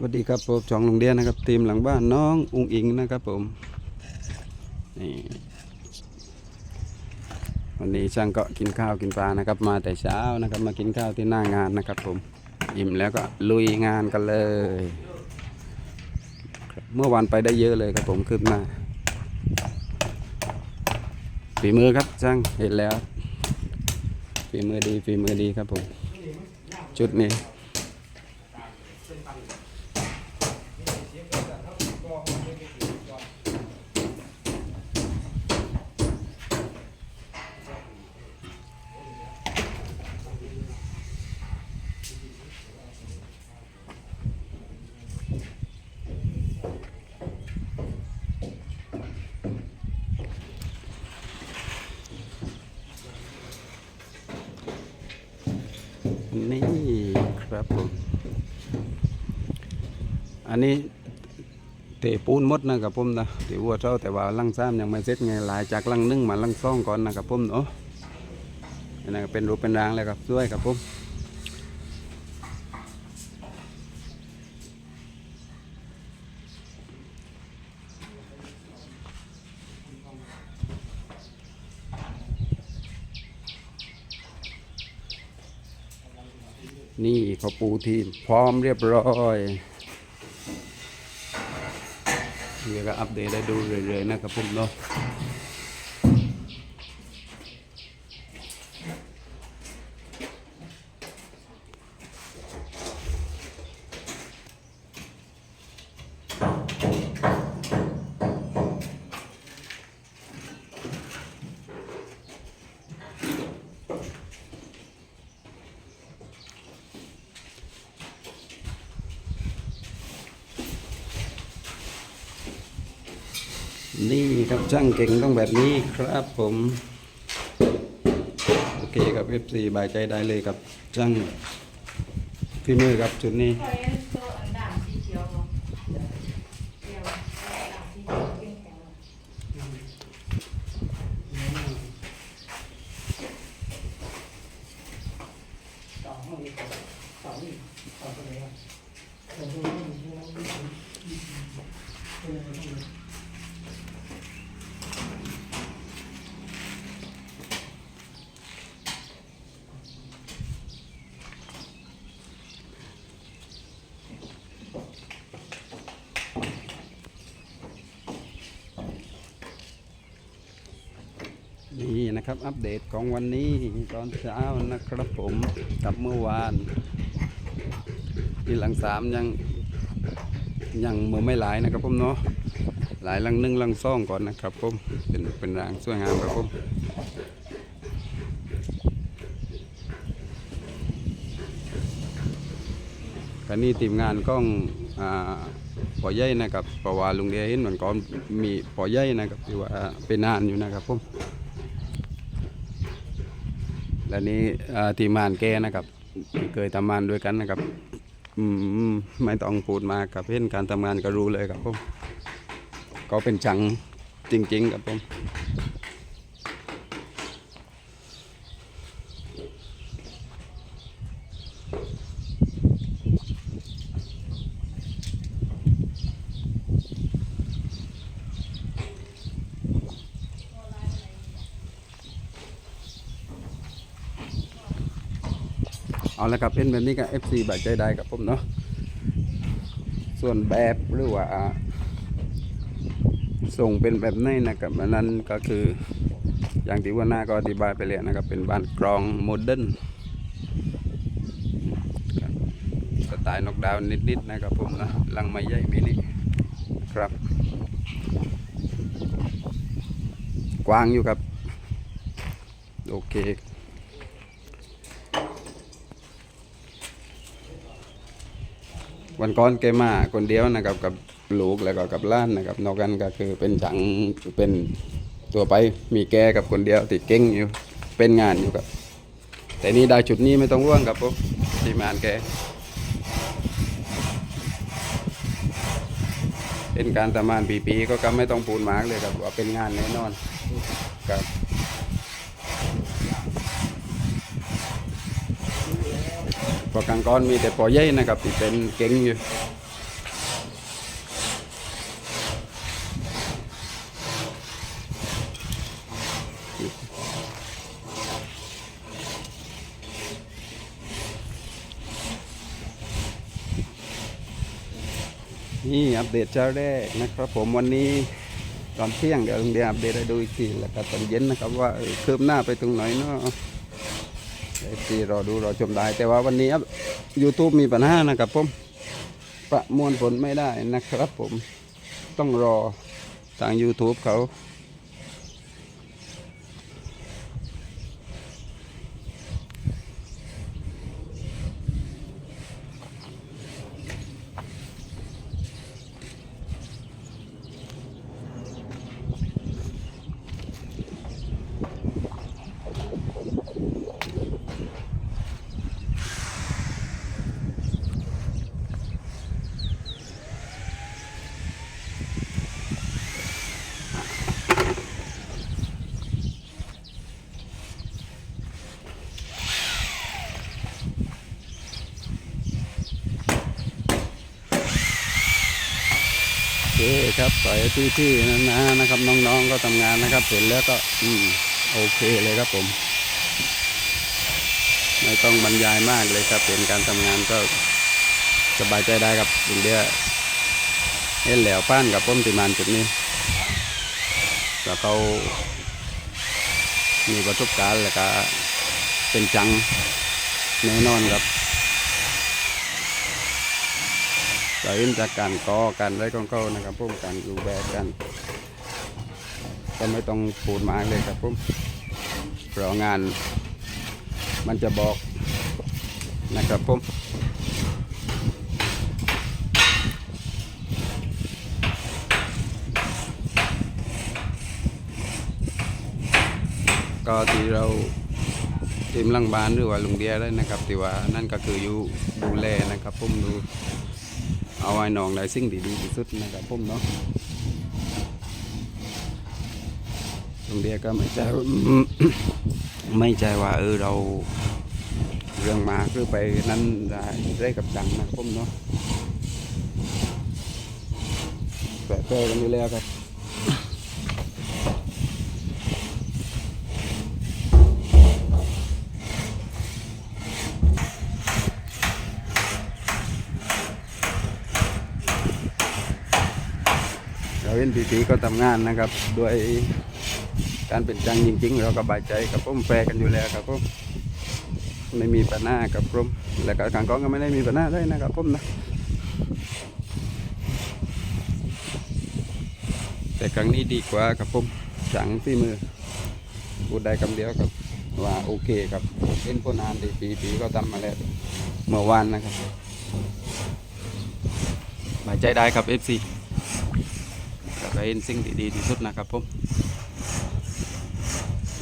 สวัสดีครับผมจองโรงเรียนนะครับทีมหลังบ้านน้องอุ้งอิงนะครับผมนี่วันนี้ช่างก็กินข้าวกินปลานะครับ มาแต่เช้านะครับ มากินข้าวที่หน้างานนะครับ ผมอิ่มแล้วก็ลุยงานกันเลยเมื่อวานไปได้เยอะเลยครับผมคืบหน้าฝีมือครับช่างเห็นแล้วฝีมือดีฝีมือดีครับผม ชุดนี้ครับผม อันนี้เตะปูนมดนะครับผมนะเตะวัวเจ้าแต่ว่าลังซ้ำยังไม่เสร็จไงหลายจากลังนึ่งมาลังซ่องก่อนนะครับผมเนาะอันนั้นก็เป็นรูปเป็นร่างเลยครับด้วยครับผมนี่เขาปูทีมพร้อมเรียบร้อย เดี๋ยวก็อัปเดตได้ดูเรื่อยๆนะครับผมเนาะ นี่ครับช่างเก่งต้องแบบนี้ครับผม โอเคครับ F4 บายใจได้เลยครับช่างฝีมือครับจุดนี้ตัวอันด่างสีเขียวเนาะเขียวด่างสีเขียวเข้มแข็งเนาะ ต่อห้องนี้ต่อนี่ต่อตรงไหนอะต่อตรงนี้ นี่นะ ครับ อัปเดตของวันนี้ตอนเช้านะครับผมกับเมื่อวาน ที่หลังสามยังยังมือไม่หลายนะครับผมเนาะหลายลังหนึ่งลังซ่องก่อนนะครับผมเป็นเป็นรางสวยงามครับผมกันนี้ทีมงานกล้องอ่าปอใหญ่นะครับเพราะว่าลุงเดียเห็นเหมือนก่อนมีปอใหญ่นะครับที่ว่าเป็นนานอยู่นะครับผม และนี่ทีมงานแกนะครับ เคยทำงานด้วยกันนะครับ อืมไม่ต้องพูดมากับเห็นการทำงานก็รู้เลยครับผมก็เป็นชังจริง ๆ ครับผม เอาละครับเป็นแบบนี้กับ FC บาดใจได้ครับผมเนาะส่วนแบบหรือว่าส่งเป็นแบบไหนนะครับอันนั้นก็คืออย่างที่ว่าหน้าก็อธิบายไปแล้วนะครับ เป็นบ้านกรองโมเดิร์นสไตล์นกดาวน์นิดๆนะครับผมนะลังไม้ใหญ่มินิครับกว้างอยู่ครับ โอเค วันก่อนแกมาคนเดียวนะครับกับลูกแล้วก็กับล้านนะครับนอกกันก็คือเป็นจังเป็นตัวไปมีแกกับคนเดียวติดเก่งอยู่เป็นงานอยู่ครับ แต่นี่ได้จุดนี้ไม่ต้องห่วงครับผมทีมงานแกเป็นการทำงานปีๆก็ก็ไม่ต้องปูนมากเลยครับว่าเป็นงานแน่นอนครับ ก็กลางก้อนมีแต่ปอเย่นะครับที่เป็นเก่งอยู่นี่อัปเดตเจ้าแรกนะครับผมวันนี้ตอนเที่ยงเดี๋ยวลุงเดียอัปเดตให้ดูอีกทีแล้วก็ตอนเย็นนะครับว่าคืบหน้าไปตรงไหนเนาะ ไอ้ที่รอดูรอชมได้ แต่ว่าวันนี้ยูทูบมีปัญหานะครับผม ประมวลผลไม่ได้นะครับผม ต้องรอทาง YouTube เขา เคครับปล่อยที่ที่นั้นนะนะครับน้องๆก็ทำงานนะครับเสร็จแล้วก็อืมโอเคเลยครับผม ไม่ต้องบรรยายมากเลยครับเป็นการทำงานก็สบายใจได้ครับถึงเดียวเห็นแล้วป้านกับป้มติมานจุดนี้แล้วเขามีประสบการณ์แล้วก็เป็นจังแน่นอนครับ เราเห็นจากการก่อการไรของเขานะครับพุ่มการดูแบบกัน ก็ไม่ต้องพูดมากเลยครับพุ่มเพราะงานมันจะบอกนะครับพุ่มก็ที่เราทีมลังบ้านหรือว่าลุงเดียได้นะครับที่ว่านั่นก็คืออยู่ดูแลนะครับพุ่มดู เอาไว้น้องได้สิ่งดีๆที่สุดนะครับผมเนาะตรงเดียก็ไม่ใช่ไม่ใช่ว่าเออเราเรื่องมาคือไปนั้นได้ได้กับดังนะผมเนาะแปะเปกันอยู่แล้วครับ เห็นพี่ๆก็ทำงานนะครับด้วยการเป็นจังจริง ๆ เราก็บายใจกับผมแฟร์กันอยู่แล้วครับผมไม่มีปัญหากับผมและก็ทางกองก็ไม่ได้มีปัญหาได้นะครับผมนะแต่ครั้งนี้ดีกว่าครับผมจังฝีมือพูดได้คำเดียวครับว่าโอเคครับเป็นคนงานดีปีปีก็ทำมาแล้วเมื่อวานนะครับบายใจได้ครับ FC แล้ว ก็เห็นสิ่งที่ดีที่สุดนะครับผม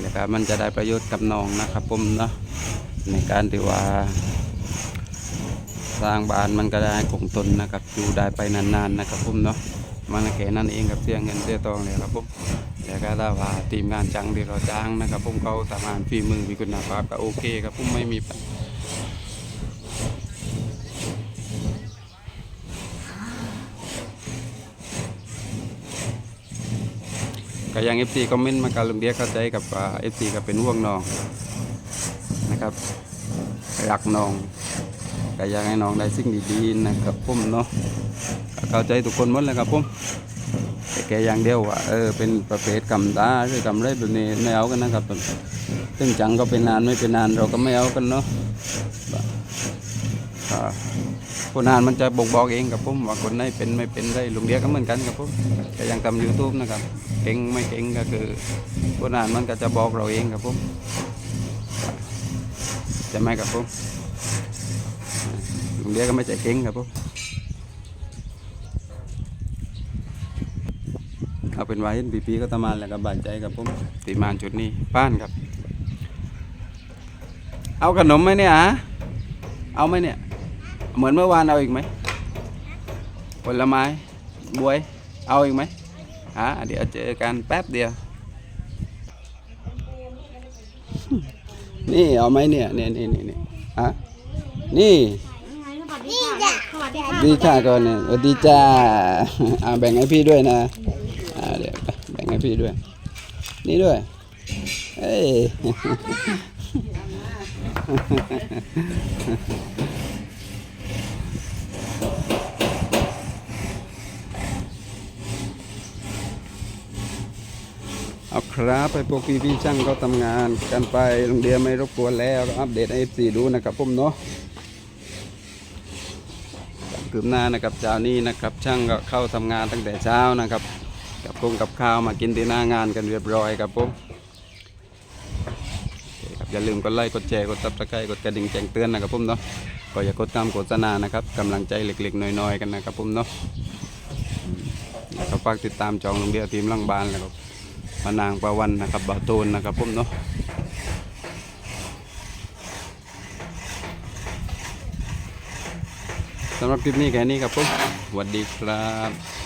แล้วก็มันจะได้ประโยชน์กับน้องนะครับผมเนาะในการที่ว่า สร้างบ้านมันก็ได้คงทนนะครับอยู่ได้ไปนานๆนะครับผมเนาะมันแค่นั้นเองกับเสียเงินเสียทองเลยครับผมแต่ก็ถ้าว่าทีมงานจังที่เราจ้างนะครับผมเขาทำงานฝีมือมีคุณภาพก็โอเคครับผมไม่มีปัญหา ก็ยัง FC คอมเมนต์มาการลุงเดียเข้าใจกับเอฟซีก็เป็นห่วงน้องนะครับรักน้องก็อยากให้น้องได้สิ่งดีๆนะครับผมเนาะเข้าใจทุกคนหมดเลยครับผมแต่แกอย่างเดียวว่าเออเป็นประเภทกำตาหรือกำไรแบบนี้ไม่เอากันนะครับซึ่งจังก็เป็นนานไม่เป็นนานเราก็ไม่เอากันเนาะ คนนานมันจะบอกบอกเองครับผมว่าคนไหนเป็นไม่เป็นได้ลุงเดียก็เหมือนกันครับผมแต่ยังทำยูทูบนะครับเก่งไม่เก่งก็คือคนนานมันก็จะบอกเราเองครับผมใช่ไหมครับผมลุงเดียก็ไม่ใจเก่งครับผมเอาเป็นว่าเห็นปีปีก็ตะมานแล้วก็บาดใจครับผมตีมานจุดนี้ป้านครับ เอาขนมไหมเนี่ยฮะเอาไหมเนี่ย เหมือนเมื่อวานเอาอีกไหมผลไม้บวย เอาอีกไหมฮะเดี๋ยวเจอกันแป๊บเดียว นี่เอาไหมเนี่ยเนี่ยนี่นี่นี่ฮะนี่สวัสดีค่ะสวัสดีค่ะดีค่ะก่อนเนี่ยสวัสดีจ้าอ่าแบ่งให้พี่ด้วยนะอ่าเดี๋ยวแบ่งให้พี่ด้วย นี่ด้วยเอ้ย ครับ ไปพวกพี่พี่ช่างเขาทำงานกันไปโรงเรียนไม่รบกวนแล้วอัปเดตให้ FC ดูนะครับผมเนาะคืบหน้านะครับเช้านี้นะครับช่างก็เข้าทำงานตั้งแต่เช้านะครับกับพงกับข้าวมากินที่หน้างานกันเรียบร้อยครับผมอเครับอย่าลืมกดไลค์กดแชร์กดซับสไครต์กดกระดิ่งแจ้งเตือนนะครับผมเนาะก็อย่ากดตามโฆษณานะครับกำลังใจเล็กๆน้อยๆกันนะครับผมเนาะก็ฝากติดตามจองโรงเรียนทีมลังบานแล้วก็ มานางประวันนะครับบ่าวตูนนะครับผมเนาะสำหรับคลิปนี้แค่นี้ครับผมสวัสดีครับ